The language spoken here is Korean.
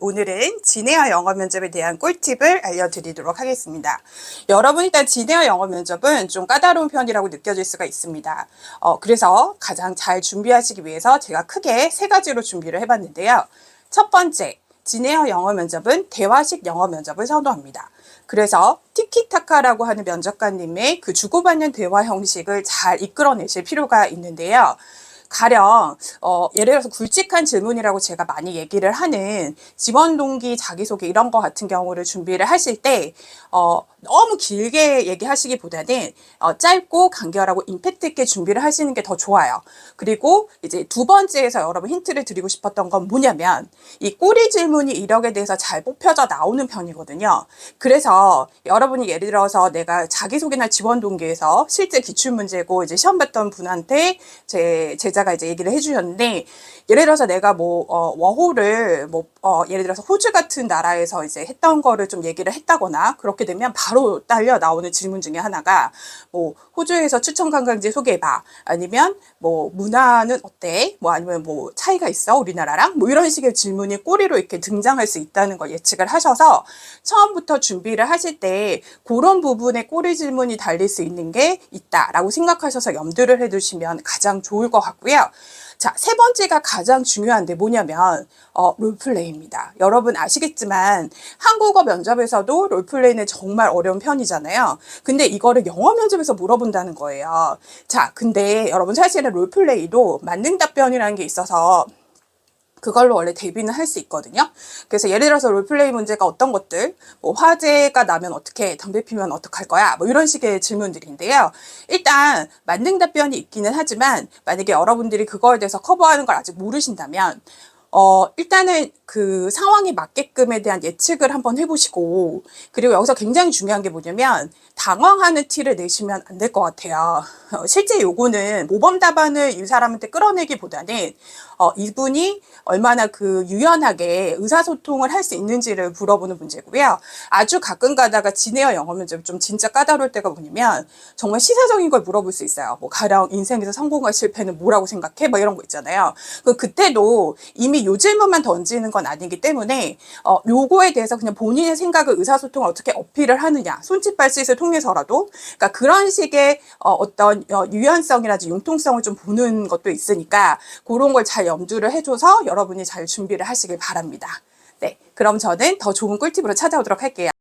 오늘은 진해어 영어 면접에 대한 꿀팁을 알려드리도록 하겠습니다. 여러분 일단 진해어 영어 면접은 좀 까다로운 편이라고 느껴질 수가 있습니다. 어, 그래서 가장 잘 준비하시기 위해서 제가 크게 세 가지로 준비를 해봤는데요. 첫 번째, 진해어 영어 면접은 대화식 영어 면접을 선호합니다. 그래서 티키타카라고 하는 면접관님의 그 주고받는 대화 형식을 잘 이끌어내실 필요가 있는데요. 가령 어, 예를 들어서 굵직한 질문이라고 제가 많이 얘기를 하는 지원 동기 자기소개 이런 거 같은 경우를 준비를 하실 때 어, 너무 길게 얘기하시기보다는 어, 짧고 간결하고 임팩트 있게 준비를 하시는 게 더 좋아요. 그리고 이제 두 번째에서 여러분 힌트를 드리고 싶었던 건 뭐냐면 이 꼬리 질문이 이력에 대해서 잘 뽑혀져 나오는 편이거든요. 그래서 여러분이 예를 들어서 내가 자기소개나 지원 동기에서 실제 기출 문제고 이제 시험 봤던 분한테 제 제자가 이제 얘기를 해주셨는데 예를 들어서 내가 뭐 어, 워홀을 뭐 어, 예를 들어서 호주 같은 나라에서 이제 했던 거를 좀 얘기를 했다거나 그렇게 되면 바로 딸려 나오는 질문 중에 하나가 뭐 호주에서 추천 관광지 소개해봐. 아니면 뭐 문화는 어때? 뭐 아니면 뭐 차이가 있어? 우리나라랑? 뭐 이런 식의 질문이 꼬리로 이렇게 등장할 수 있다는 걸 예측을 하셔서 처음부터 준비를 하실 때 그런 부분에 꼬리 질문이 달릴 수 있는 게 있다라고 생각하셔서 염두를 해두시면 가장 좋을 것 같고요. 자, 세 번째가 가장 중요한데 뭐냐면, 어, 롤플레이입니다. 여러분 아시겠지만, 한국어 면접에서도 롤플레이는 정말 어려운 편이잖아요. 근데 이거를 영어 면접에서 물어본다는 거예요. 자, 근데 여러분 사실은 롤플레이도 만능 답변이라는 게 있어서, 그걸로 원래 데뷔는 할 수 있거든요. 그래서 예를 들어서 롤플레이 문제가 어떤 것들, 뭐 화재가 나면 어떻게, 담배 피면 어떡할 거야, 뭐 이런 식의 질문들인데요. 일단 만능 답변이 있기는 하지만 만약에 여러분들이 그거에 대해서 커버하는 걸 아직 모르신다면 어, 일단은 그 상황에 맞게끔에 대한 예측을 한번 해보시고, 그리고 여기서 굉장히 중요한 게 뭐냐면, 당황하는 티를 내시면 안 될 것 같아요. 어, 실제 요거는 모범 답안을 이 사람한테 끌어내기보다는, 어, 이분이 얼마나 그 유연하게 의사소통을 할 수 있는지를 물어보는 문제고요. 아주 가끔 가다가 지네어 영어 면접 좀 진짜 까다로울 때가 뭐냐면, 정말 시사적인 걸 물어볼 수 있어요. 뭐, 가령 인생에서 성공과 실패는 뭐라고 생각해? 뭐 이런 거 있잖아요. 그, 그때도 이미 요 질문만 던지는 건 아니기 때문에 어, 요거에 대해서 그냥 본인의 생각을 의사소통을 어떻게 어필을 하느냐 손짓 발짓을 통해서라도 그러니까 그런 식의 어, 어떤 어, 유연성이라든지 융통성을 좀 보는 것도 있으니까 그런 걸 잘 염두를 해줘서 여러분이 잘 준비를 하시길 바랍니다. 네, 그럼 저는 더 좋은 꿀팁으로 찾아오도록 할게요.